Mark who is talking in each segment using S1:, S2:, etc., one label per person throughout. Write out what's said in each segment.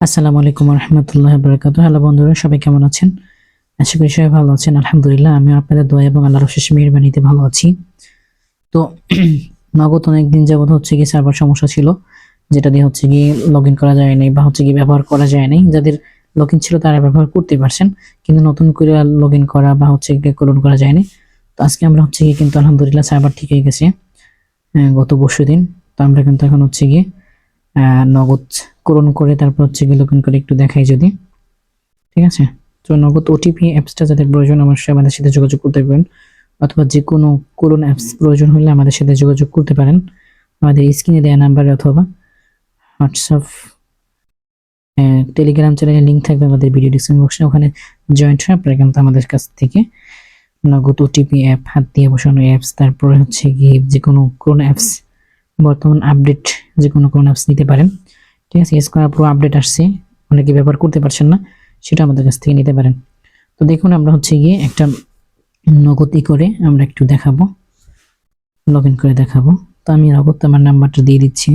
S1: আসসালামু আলাইকুম রহমতুল্লাহ বরকাত হ্যালো বন্ধুরা, সবাই কেমন আছেন? আশা করি সবাই ভালো আছেন। আলহামদুলিল্লাহ আমি আপনাদের দোয়া এবং আল্লাহর অশেষ মেহরবানিতে ভালো আছি। তো, নগদ অনেকদিন যাবত হচ্ছে কি সার্ভার সমস্যা ছিল, যেটা দিয়ে হচ্ছে গিয়ে লগ ইন করা যায় নাই বা হচ্ছে কি ব্যবহার করা যায় নাই। যাদের লগ ইন ছিল তারা ব্যবহার করতে পারছেন, কিন্তু নতুন করে লগ ইন করা বা হচ্ছে গিয়ে ক্লোন করা যায়নি তো আজকে আমরা হচ্ছে গিয়ে কিন্তু আলহামদুলিল্লাহ সার্ভার ঠিক হয়ে গেছে গত পরশু দিন তো আমরা কিন্তু এখন হচ্ছে গিয়ে নগদ পূরণ করে তারপর হচ্ছে গিয়ে লগ করে একটু দেখাই যদি। ঠিক আছে? তো নগদ ওটিপি অ্যাপসটা যাদের প্রয়োজন অবশ্যই আমাদের সাথে যোগাযোগ করতে পারেন অথবা যে কোনো কোরন অ্যাপস প্রয়োজন হলে আমাদের সাথে যোগাযোগ করতে পারেন। আমাদের স্ক্রিনে দেওয়া নাম্বারে অথবা হোয়াটসঅ্যাপ টেলিগ্রাম চ্যানেলের লিঙ্ক থাকবে আমাদের ভিডিও ডিসক্রিপশন বক্সে ওখানে জয়েন্ট হয়ে আপনারা কিন্তু আমাদের কাছ থেকে নগদ ওটিপি অ্যাপ হাত দিয়ে বসানো অ্যাপস তারপরে হচ্ছে গিয়ে যে কোনো কোন অ্যাপস বর্তমান আপডেট যে কোনো কোনো অ্যাপস নিতে পারেন। ঠিক আছে এস করার পুরো আপডেট আসছে, অনেকে ব্যবহার করতে পারছেন না, সেটা আমাদের কাছ থেকে নিতে পারেন। তো দেখুন, আমরা হচ্ছে গিয়ে একটা নগদ ই করে আমরা একটু দেখাবো। লগ করে দেখাবো। তো আমি নগদ আমার নাম্বারটা দিয়ে দিচ্ছি।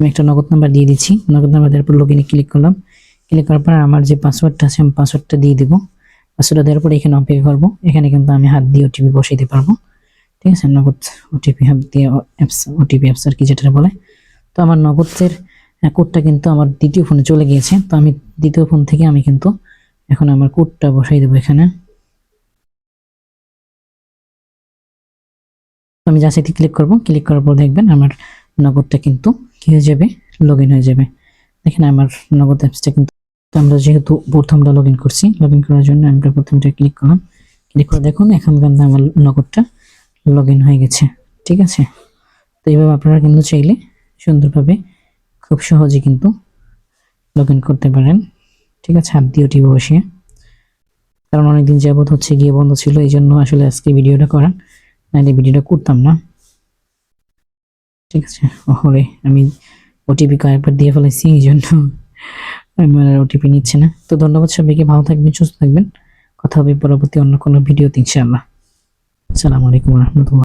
S1: আমি একটা নগদ নাম্বার দিয়ে দিচ্ছি। নগদ নাম্বার দেওয়ার পর লগ ক্লিক করলাম। ক্লিক করার পর আমার যে পাসওয়ার্ডটা আছে, আমি পাসওয়ার্ডটা দিয়ে দিব। পাসওয়ার্ডটা দেওয়ার পর এখানে অপেক্ষা করব এখানে কিন্তু আমি হাত দিয়ে ওটিপি বসিয়ে দিতে পারব। ঠিক আছে? নগদ ওটিপি হাত দিয়ে অ্যাপস ওটিপি অ্যাপস আর কি যেটা বলে। তো আমার নগদের কোডটা কিন্তু আমার দ্বিতীয় ফোনে চলে গিয়েছে। তো আমি দ্বিতীয় ফোন থেকে আমি কিন্তু এখন আমার কোডটা বসাই দেবো এখানে। আমি জাস্ট এটি ক্লিক করব। ক্লিক করার পর দেখবেন আমার নগদটা কিন্তু কি হয়ে যাবে? লগ হয়ে যাবে। দেখেন আমার নগদ অ্যাপসটা কিন্তু তো আমরা যেহেতু প্রথমটা লগ ইন করছি লগ ইন করার জন্য আমরা প্রথমটা ক্লিক করলাম। ক্লিক করে দেখুন, এখন কিন্তু আমার নগদটা লগ ইন হয়ে গেছে, ঠিক আছে? তো এইভাবে আপনারা কিন্তু চাইলে সুন্দরভাবে খুব সহজে কিন্তু লগ ইন করতে পারেন, ঠিক আছে? হাত দিয়ে ওটিপি বসিয়ে। কারণ অনেকদিন যাবৎ হচ্ছে গিয়ে বন্ধ ছিল, এই জন্য আসলে আজকে ভিডিওটা করা, নাহলে ভিডিওটা করতাম না। ঠিক আছে? ওহরে, আমি ওটিপি কয়েকবার দিয়ে ফেলেছি, এই জন্য ওটিপি নিচ্ছে না। তো ধন্যবাদ সবাইকে, ভালো থাকবেন, সুস্থ থাকবেন। কথা হবে পরবর্তী অন্য কোনো ভিডিওতে, ইনশাআল্লাহ। আসসালামু আলাইকুম রহমতুল্লাহ।